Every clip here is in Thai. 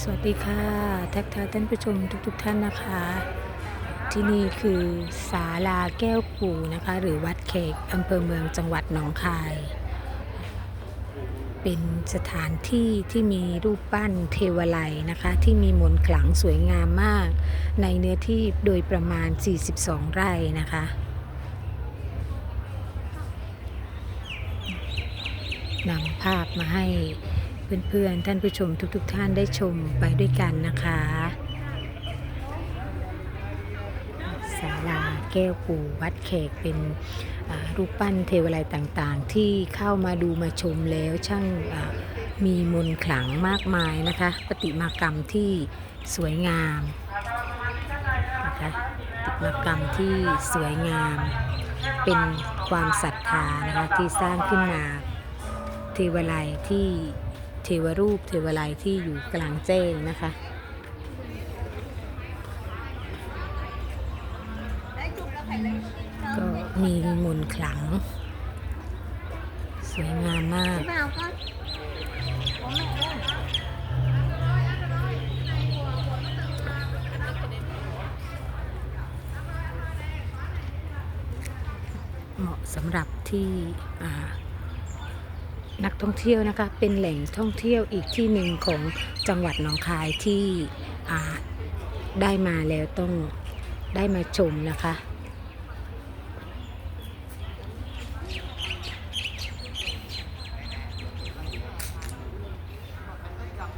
สวัสดีค่ะ ทักทายท่านผู้ชมทุกๆทท่านนะคะ ที่นี่คือศาลาแก้วปู่นะคะ หรือวัดเขกอำเภอเมืองจังหวัดหนองคาย เป็นสถานที่ที่มีรูปปั้นเทวไลยนะคะ ที่มีมนต์ขลังสวยงามมาก ในเนื้อที่โดยประมาณ 42 ไร่นะคะนำภาพมาให้ เพื่อนๆ ท่านผู้ชมทุกๆ ท่านได้ชมไปด้วยกันนะคะศาลาแก้วปู่วัดเขกเป็นรูปปั้นเทวไลยต่างๆ ที่เข้ามาดูมาชมแล้วช่างมีมนขลังมากมายนะคะประติมากรรมที่สวยงามนะคะประติมากรรมที่สวยงาม เป็นความศรัทธานะคะที่สร้างขึ้นมาเทวไลยที่ เทวรูปเทวไลยที่อยู่กลางแจ้งนะคะก็มีมนขลัง สวยงามมากเหมาะสำหรับที่อ่า นักท่องเที่ยวนะคะ เป็นแหล่งท่องเที่ยวอีกที่หนึ่งของจังหวัดหนองคายที่ได้มาแล้วต้องได้มาชมนะคะ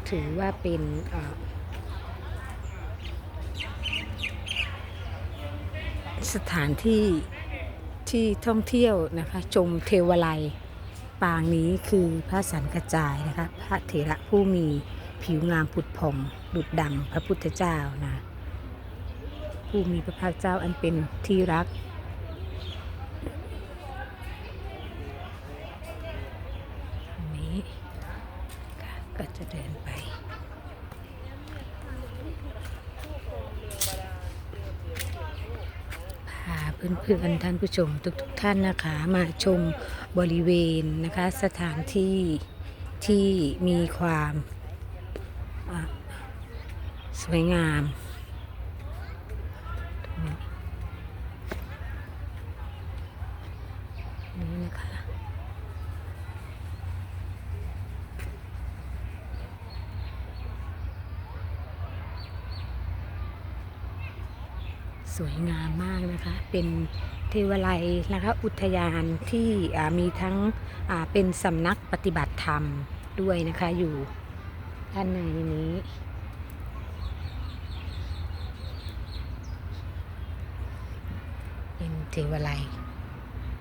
ถือว่าเป็นสถานที่ที่ท่องเที่ยวนะคะ ชมเทวไลย ปางนี้คือพระสันกระจายนะคะ พระเถระผู้มีผิวงามผุดผ่องดุดดังพระพุทธเจ้านะผู้มีพระภาคเจ้าอันเป็นที่รัก นี่ก็จะเดินไป พา เพื่อนๆท่านผู้ชมทุกๆทท่านนะคะมาชมบริเวณนะคะสถานที่ที่มีความสวยงามนี่นะคะ สวยงามมากนะคะ เป็นเทวไลยนะคะอุทยานที่มีทั้งเป็นสำนักปฏิบัติธรรมด้วยนะคะอยู่ด้านในนี้เป็นเทวไล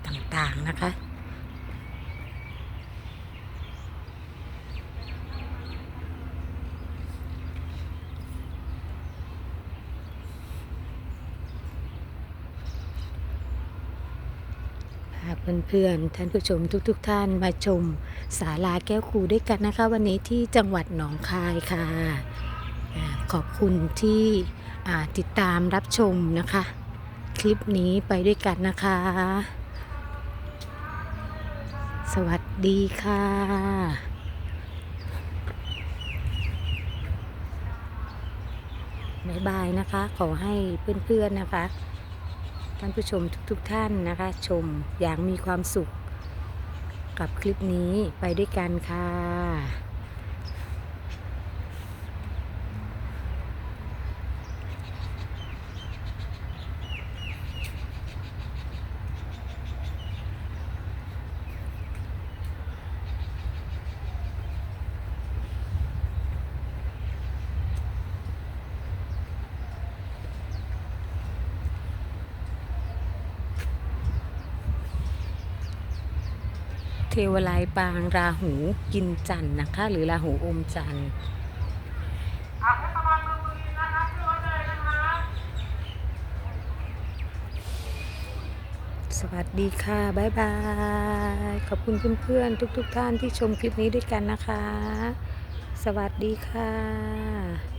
ต่างๆนะคะ เพื่อนๆท่านผู้ชมทุกๆทท่านมาชมศาลาแก้วครูด้วยกันนะคะ วันนี้ที่จังหวัดหนองคายค่ะขอบคุณที่ติดตามรับชมนะคะ คลิปนี้ไปด้วยกันนะคะ สวัสดีค่ะบ๊ายบายนะคะ ขอให้เพื่อนๆนะคะ ท่านผู้ชมทุกๆทท่านนะคะ ชมอย่างมีความสุข กับคลิปนี้ไปด้วยกันค่ะ เทวไลยปางราหูกินจันนะคะ หรือราหูอมจันสวัสดีค่ะ บ๊ายบาย ขอบคุณเพื่อนๆทุกๆทท่านที่ชมคลิปนี้ด้วยกันนะคะ สวัสดีค่ะ